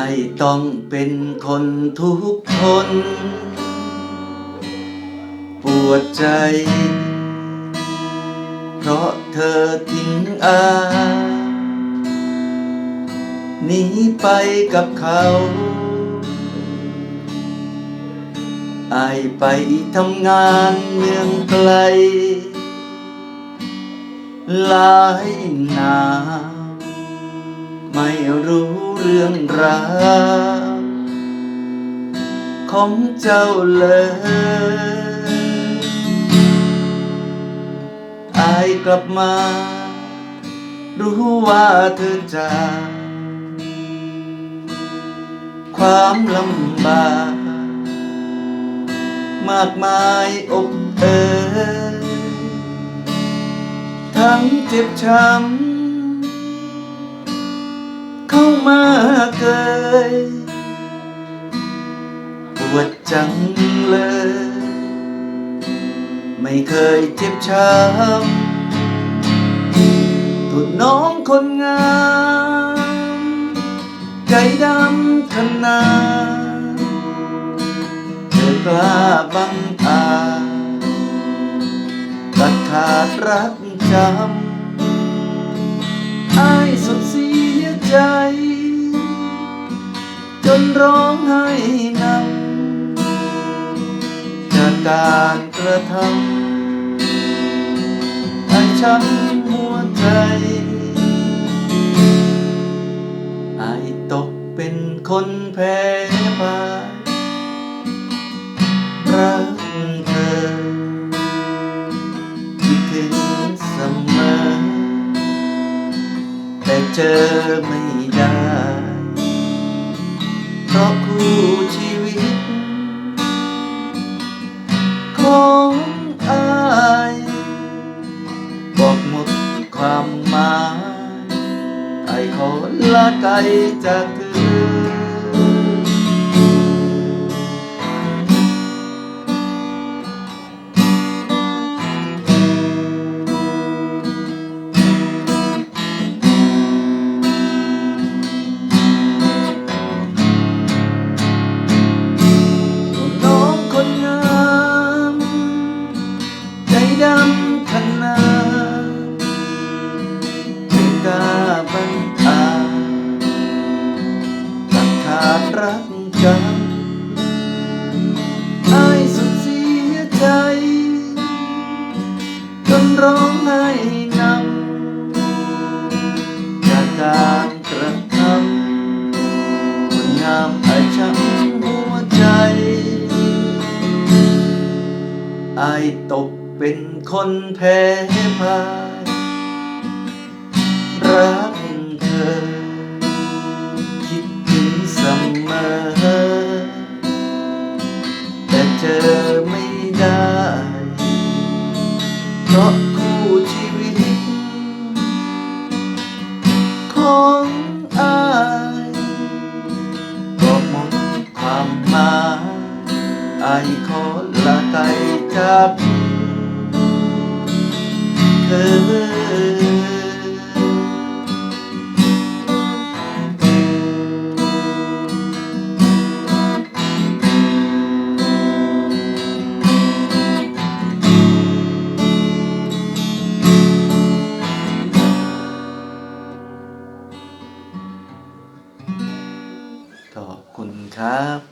ายต้องเป็นคนทุกข์ทนปวดใจ เพราะเธอทิ้งอาหนีไปกับเขาอายไปทำงานเมืองไกล หลายหนา ไม่รู้เรื่องราวของเจ้าเลยอายกลับมา รู้ว่าเธอจากความลำบากมากมายอกเอ่ยทั้งเจ็บช้ำ เกยปวดจังเลย ไม่เคยเจ็บช้ำตัวน้องคนงาม ใจดำขนาดเธอกล้าบังอาจตัดขาดรักจำอายสุดเสียใจ นร้องไห้นำจากการกระทำให้ช้ำหัวใจอายตกเป็นคนแพ้พ่ายรักเธอคิดถึงเสมอแต่เจอไม่ได้ เพราะคู่ชีวิต ของอายบอกหมดความหมายไอขอลาไกลจากเธอ ร้องไห้นำจากการกระทำคนงามไอ้ช้ำหัวใจไอตกเป็นคนแพ้พ่ายรักเธอ คิดถึงเสมอ แต่เจอไม่ได้ เพราะามหมาไอขอละไกจับเธอ ครับ